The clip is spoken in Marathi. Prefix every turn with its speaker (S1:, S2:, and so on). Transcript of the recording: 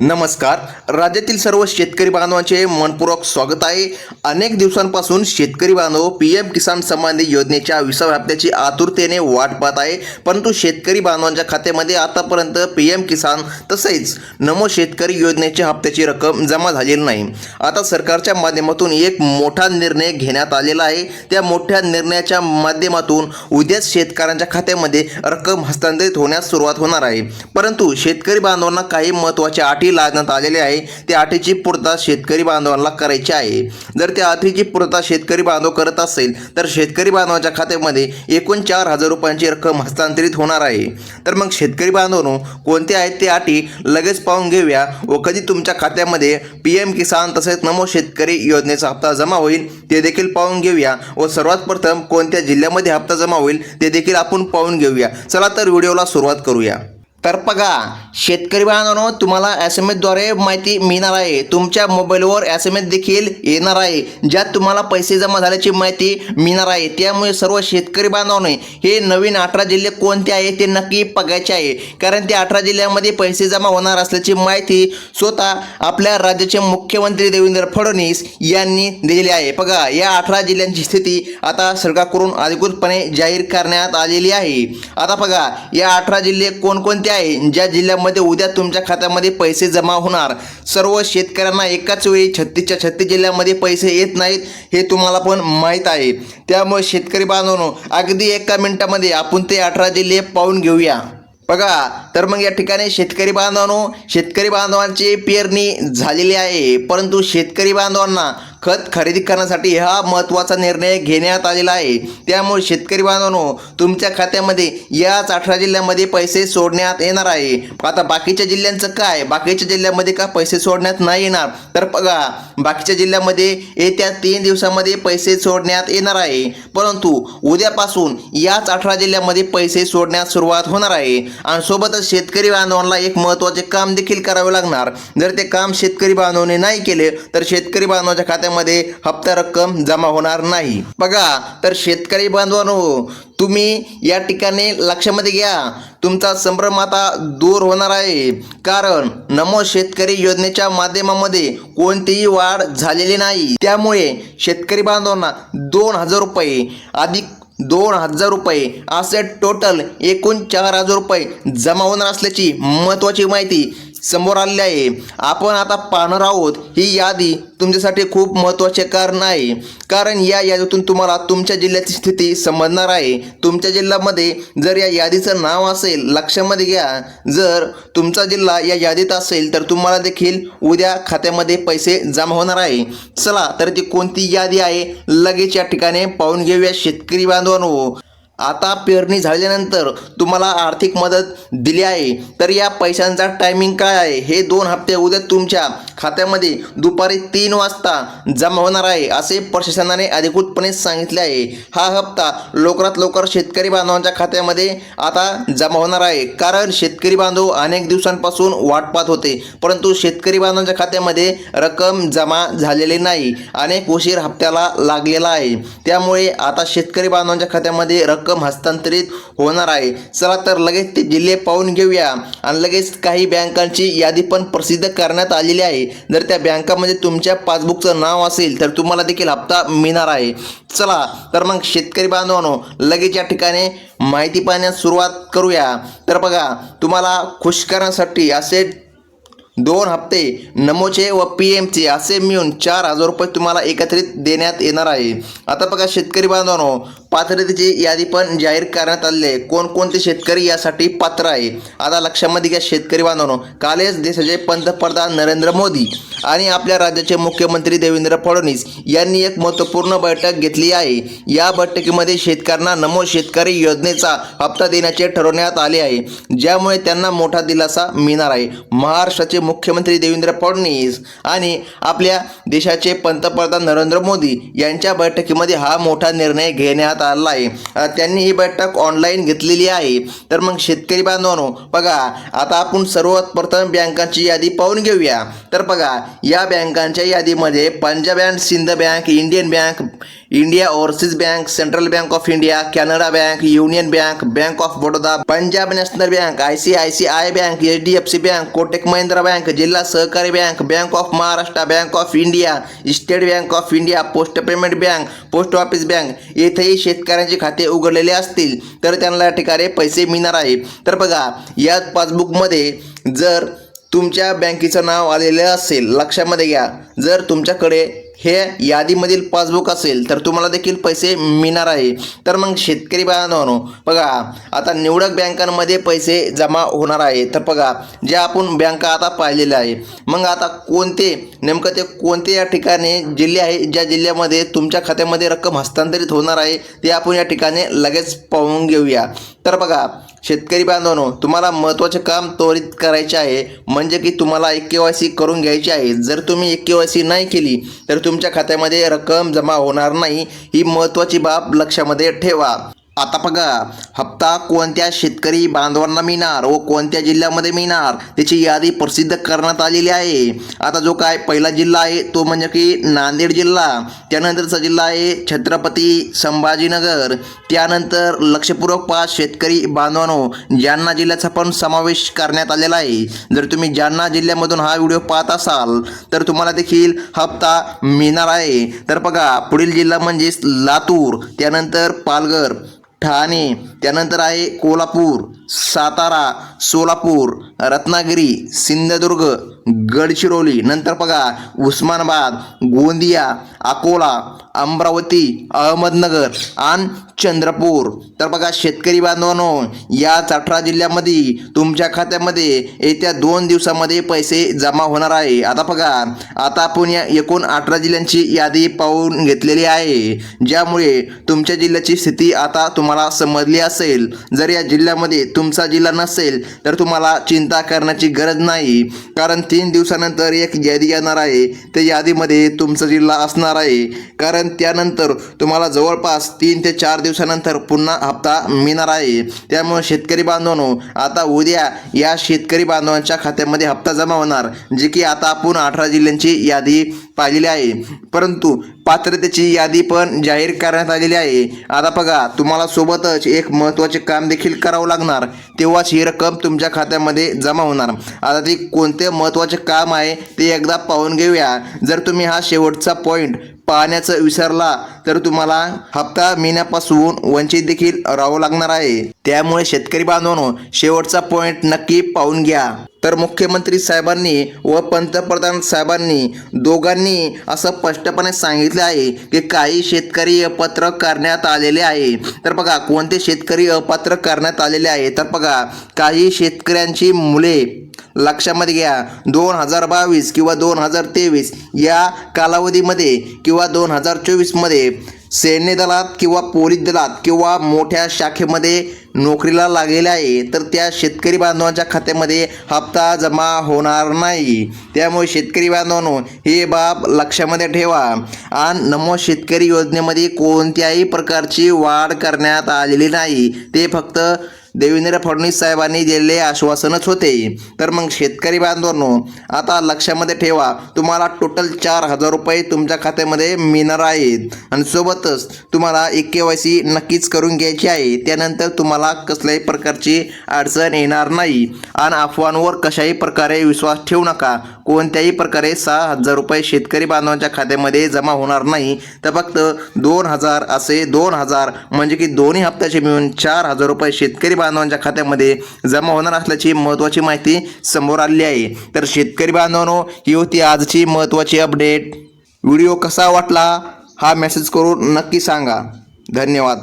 S1: नमस्कार. राज्यातील सर्व शेतकरी बांधवांचे मनपूर्वक स्वागत आहे. अनेक दिवसांपासून शेतकरी बांधव पी एम किसान सन्मान निधी योजनेच्या विसाव्या हप्त्याची आतुरतेने वाट पाहत आहे. परंतु शेतकरी बांधवांच्या खात्यामध्ये आतापर्यंत पी एम किसान तसेच नमो शेतकरी योजनेच्या हप्त्याची रक्कम जमा झालेली नाही. आता सरकारच्या माध्यमातून एक मोठा निर्णय घेण्यात आलेला आहे. त्या मोठ्या निर्णयाच्या माध्यमातून उद्याच शेतकऱ्यांच्या खात्यामध्ये रक्कम हस्तांतरित होण्यास सुरुवात होणार आहे. परंतु शेतकरी बांधवांना काही महत्त्वाच्या अटी लादण्यात आलेली आहे. त्या अटीची पूर्तता शेतकरी बांधवांना करायची आहे. जर त्या अटीची पूर्तता शेतकरी बांधव करत असेल तर शेतकरी बांधवांच्या खात्यामध्ये एकूण चार हजार रुपयांची रक्कम हस्तांतरित होणार आहे. तर मग शेतकरी बांधवांनो कोणत्या आहेत त्या अटी लगेच पाहून घेऊया. व कधी तुमच्या खात्यामध्ये पी एम किसान तसेच नमो शेतकरी योजनेचा हप्ता जमा होईल ते देखील पाहून घेऊया. व सर्वात प्रथम कोणत्या जिल्ह्यामध्ये हप्ता जमा होईल ते देखील आपण पाहून घेऊया. चला तर व्हिडिओला सुरुवात करूया. तर बघा शेतकरी बांधवांनो तुम्हाला एस एम एसद्वारे माहिती मिळणार आहे. तुमच्या मोबाईलवर एस एम एस देखील येणार आहे. ज्यात तुम्हाला पैसे जमा झाल्याची माहिती मिळणार आहे. त्यामुळे सर्व शेतकरी बांधवांनी हे नवीन अठरा जिल्हे कोणते आहे ते नक्की बघायचे आहे. कारण त्या अठरा जिल्ह्यामध्ये पैसे जमा होणार असल्याची माहिती स्वतः आपल्या राज्याचे मुख्यमंत्री देवेंद्र फडणवीस यांनी दिलेली आहे. बघा या अठरा जिल्ह्यांची स्थिती आता सरकारकडून अधिकृतपणे जाहीर करण्यात आलेली आहे. आता बघा या अठरा जिल्हे कोणकोणते आहे. ज्या जिल्ह्यामध्ये उद्या तुमच्या खात्यामध्ये पैसे जमा होणार सर्व शेतकऱ्यांना एकाच वेळी छत्तीसच्या छत्तीस जिल्ह्यामध्ये पैसे येत नाहीत हे तुम्हाला पण माहीत आहे. त्यामुळे शेतकरी बांधवनो अगदी एका मिनिटामध्ये आपण ते अठरा जिल्हे पाहून घेऊया. बघा तर मग या ठिकाणी शेतकरी बांधवांनो शेतकरी बांधवांची पेरणी झालेली आहे. परंतु शेतकरी बांधवांना खत खरेदी करण्यासाठी हा महत्त्वाचा निर्णय घेण्यात आलेला आहे. त्यामुळे शेतकरी बांधवांनो तुमच्या खात्यामध्ये याच अठरा जिल्ह्यामध्ये पैसे सोडण्यात येणार आहे. आता बाकीच्या जिल्ह्यांचं काय? बाकीच्या जिल्ह्यामध्ये का पैसे सोडण्यात नाही येणार? तर बघा बाकीच्या जिल्ह्यामध्ये येत्या तीन दिवसामध्ये पैसे सोडण्यात येणार आहे. परंतु उद्यापासून याच अठरा जिल्ह्यामध्ये पैसे सोडण्यास सुरुवात होणार आहे. आणि सोबतच शेतकरी बांधवांना एक महत्त्वाचे काम देखील करावे लागणार. जर ते काम शेतकरी बांधवांनी नाही केले तर शेतकरी बांधवाच्या खात्यामध्ये हप्ता रक्कम जमा होणार नाही. बघा तर शेतकरी बांधवांनो तुम्ही या ठिकाणी लक्षामध्ये घ्या. तुमचा संभ्रम आता दूर होणार आहे. कारण नमो शेतकरी योजनेच्या माध्यमामध्ये कोणतीही वाढ झालेली नाही. त्यामुळे शेतकरी बांधवांना दोन हजार रुपये अधिक दोन हजार रुपये असे टोटल एकूण चार हजार रुपये जमा होणार असल्याची महत्त्वाची माहिती समोर आलेली आहे. आपण आता पाहणार आहोत ही यादी तुमच्यासाठी खूप महत्त्वाचे कारण आहे. कारण या यादीतून तुम्हाला तुमच्या जिल्ह्याची स्थिती समजणार आहे. तुमच्या जिल्ह्यामध्ये जर या यादीचं नाव असेल लक्षामध्ये घ्या. जर तुमचा जिल्हा या यादीत असेल तर तुम्हाला देखील उद्या खात्यामध्ये पैसे जमा होणार आहे. चला तर ती कोणती यादी आहे लगेच या ठिकाणी पाहून घेऊया शेतकरी बांधवांनो. आता पेरणी झाल्यानंतर तुम्हाला आर्थिक मदत दिली आहे. तर या पैशांचा टायमिंग काय आहे? हे दोन हप्ते उद्या तुमच्या खात्यामध्ये दुपारी तीन वाजता जमा होणार आहे असे प्रशासनाने अधिकृतपणे सांगितले आहे. हा हप्ता लवकरात लवकर शेतकरी बांधवांच्या खात्यामध्ये आता जमा होणार आहे. कारण शेतकरी बांधव अनेक दिवसांपासून वाट पाहत होते परंतु शेतकरी बांधवांच्या खात्यामध्ये रक्कम जमा झालेली नाही. अनेक उशीर हप्त्याला लागलेला आहे. त्यामुळे आता शेतकरी बांधवांच्या खात्यामध्ये रक्कम हस्तांतरित होणार आहे. चला तर लगेच ते जिल्हे पाहून घेऊया. आणि लगेच काही बँकांची यादी पण प्रसिद्ध करण्यात आलेली आहे. जर त्या बँकामध्ये तुमच्या पासबुकचं नाव असेल तर तुम्हाला देखील हप्ता मिळणार आहे. चला तर मग शेतकरी बांधवांनो लगेच या ठिकाणी माहिती पाहण्यास सुरुवात करूया. तर बघा तुम्हाला खुश करण्यासाठी असे दोन हप्ते नमोचे व पी एमचे असे मिळून चार हजार रुपये तुम्हाला एकत्रित देण्यात येणार आहे. आता बघा शेतकरी बांधवांनो पात्रतेची यादी पण जाहीर करण्यात आली आहे. कोणकोणते शेतकरी यासाठी पात्र आहे? आता लक्षामध्ये घ्या शेतकरी बांधवांनो. कालच देशाचे पंतप्रधान नरेंद्र मोदी आणि आपल्या राज्याचे मुख्यमंत्री देवेंद्र फडणवीस यांनी एक महत्त्वपूर्ण बैठक घेतली आहे. या बैठकीमध्ये शेतकऱ्यांना नमो शेतकरी योजनेचा हप्ता देण्याचे ठरवण्यात आले आहे. ज्यामुळे त्यांना मोठा दिलासा मिळणार आहे. महाराष्ट्राचे मुख्यमंत्री देवेंद्र फडणवीस आणि आपल्या देशाचे पंतप्रधान नरेंद्र मोदी यांच्या बैठकीमध्ये हा मोठा निर्णय घेण्यात आला आहे. त्यांनी ही बैठक ऑनलाईन घेतलेली आहे. तर मग शेतकरी बांधवांनो बघा आता आपण सर्वात प्रथम बँकांची यादी पाहून घेऊया. तर बघा या बँकांच्या यादीमध्ये Punjab and Sind bank Indian bank India overseas bank central bank of India Canada bank union bank bank of Baroda Punjab national bank I C I C I bank H D F C bank Kotak Mahindra bank जिल्हा सहकारी bank bank of Maharashtra bank of India state bank of India post payment bank post office bank येथेही शेतकऱ्यांचे खाते उघडलेले असतील तर त्यांना या ठिकाणी पैसे मिळणार आहे. तर बघा या पासबुकमध्ये जर तुमच्या बँकेचं नाव आलेलं असेल लक्षामध्ये घ्या. जर तुमच्याकडे हे यादीमधील पासबुक असेल तर तुम्हाला देखील पैसे मिळणार आहे. तर मग शेतकरी बांधवांनो बघा आता निवडक बँकांमध्ये पैसे जमा होणार आहे. तर बघा ज्या आपण बँका आता पाहिलेल्या आहे मग आता कोणते नेमकं ते कोणते या ठिकाणी जिल्हे आहे ज्या जिल्ह्यामध्ये तुमच्या खात्यामध्ये रक्कम हस्तांतरित होणार आहे ते आपण या ठिकाणी लगेच पाहून घेऊया. तर बघा शेतकरी बांधवांनो तुम्हाला महत्त्वाचे काम त्वरित करायचे आहे. म्हणजे की तुम्हाला एक के वाय सी करून घ्यायची आहे. जर तुम्ही एक के वाय सी नाही केली तर तुमच्या खात्यामध्ये रक्कम जमा होणार नाही ही महत्त्वाची बाब लक्षामध्ये ठेवा. आता बघा हप्ता कोणत्या शेतकरी बांधवांना मिळणार व कोणत्या जिल्ह्यामध्ये मिळणार त्याची यादी प्रसिद्ध करण्यात आलेली आहे. आता जो काय पहिला जिल्हा आहे तो म्हणजे की नांदेड जिल्हा. त्यानंतरचा जिल्हा आहे छत्रपती संभाजीनगर. त्यानंतर लक्षपूर्वक पाच शेतकरी बांधवांनो जालना जिल्ह्याचा पण समावेश करण्यात आलेला आहे. जर तुम्ही जालना जिल्ह्यामधून हा व्हिडिओ पाहत असाल तर तुम्हाला देखील हप्ता मिळणार आहे. तर बघा पुढील जिल्हा म्हणजेच लातूर त्यानंतर पालघर. ఠాని त्यानंतर आहे कोल्हापूर सातारा सोलापूर रत्नागिरी सिंधुदुर्ग गडचिरोली नंतर बघा उस्मानाबाद गोंदिया अकोला अमरावती अहमदनगर आणि चंद्रपूर. तर बघा शेतकरी बांधवांनो याच अठरा जिल्ह्यामध्ये तुमच्या खात्यामध्ये येत्या दोन दिवसामध्ये पैसे जमा होणार आहे. आता बघा आता आपण या एकूण अठरा जिल्ह्यांची यादी पाहून घेतलेली आहे. ज्यामुळे तुमच्या जिल्ह्याची स्थिती आता तुम्हाला समजली असेल. असेल जर या जिल्ह्यामध्ये तुमचा जिल्हा नसेल तर तुम्हाला चिंता करण्याची गरज नाही. कारण तीन दिवसानंतर एक यादी येणार आहे. त्या यादीमध्ये तुमचा जिल्हा असणार आहे. कारण त्यानंतर तुम्हाला जवळपास तीन ते चार दिवसानंतर पुन्हा हप्ता मिळणार आहे. त्यामुळे शेतकरी बांधवांनो आता उद्या या शेतकरी बांधवांच्या खात्यामध्ये हप्ता जमा होणार जे की आता आपण अठरा जिल्ह्यांची यादी पाहिलेली आहे. परंतु पात्रतेची यादी पण जाहीर करण्यात आलेली आहे. आता बघा तुम्हाला सोबतच एक महत्त्वाचे काम देखील करावं लागणार. तेव्हाच ही रक्कम तुमच्या खात्यामध्ये जमा होणार. आता ते कोणते महत्त्वाचे काम आहे ते एकदा पाहून घेऊया. जर तुम्ही हा शेवटचा पॉईंट पाहण्याचं विसरला तर तुम्हाला हप्ता महिन्यापासून वंचित देखील राहावं लागणार आहे. त्यामुळे शेतकरी बांधवांनो शेवटचा पॉईंट नक्की पाहून घ्या. तर मुख्यमंत्री साहेबांनी व पंतप्रधान साहेबांनी दोघांनी असं स्पष्टपणे सांगितले आहे की काही शेतकरी अपात्र करण्यात आलेले आहे. तर बघा कोणते शेतकरी अपात्र करण्यात आलेले आहे? तर बघा काही शेतकऱ्यांची मुले लक्षामध्ये घ्या दोन हजार बावीस किंवा दोन हजार तेवीस या कालावधीमध्ये किंवा दोन हजार चोवीसमध्ये सैन्य दलात किंवा पोलीस दलात किंवा मोठ्या शाखेमध्ये नोकरीला लागलेले आहे तर त्या शेतकरी बांधवांच्या खात्यामध्ये हप्ता जमा होणार नाही. त्यामुळे शेतकरी बांधवांनो हे बाब लक्षामध्ये ठेवा. आणि नमो शेतकरी योजनेमध्ये कोणत्याही प्रकारची वाढ करण्यात आलेली नाही. ते फक्त देवेंद्र फडणवीस साहेबांनी दिलेले आश्वासनच होते. तर मग शेतकरी बांधवांनो आता लक्षामध्ये ठेवा तुम्हाला टोटल चार हजार रुपये तुमच्या खात्यामध्ये मिळणार आहेत. आणि सोबतच तुम्हाला एक के वाय सी नक्कीच करून घ्यायची आहे. त्यानंतर तुम्हाला कसल्याही प्रकारची अडचण येणार नाही. आणि अफवांवर कशाही प्रकारे विश्वास ठेवू नका. कोणत्याही प्रकारे सहा हजार रुपये शेतकरी बांधवांच्या खात्यामध्ये जमा होणार नाही. तर फक्त दोन हजार असे दोन हजार म्हणजे की दोन्ही हप्त्याचे मिळून चार हजार रुपये शेतकरी बांधवांच्या खात्यामध्ये जमा होणार असल्याची महत्त्वाची माहिती समोर आलेली आहे. तर शेतकरी बांधवांनो ही होती आजची महत्त्वाची अपडेट. व्हिडिओ कसा वाटला हा मेसेज करून नक्की सांगा. धन्यवाद.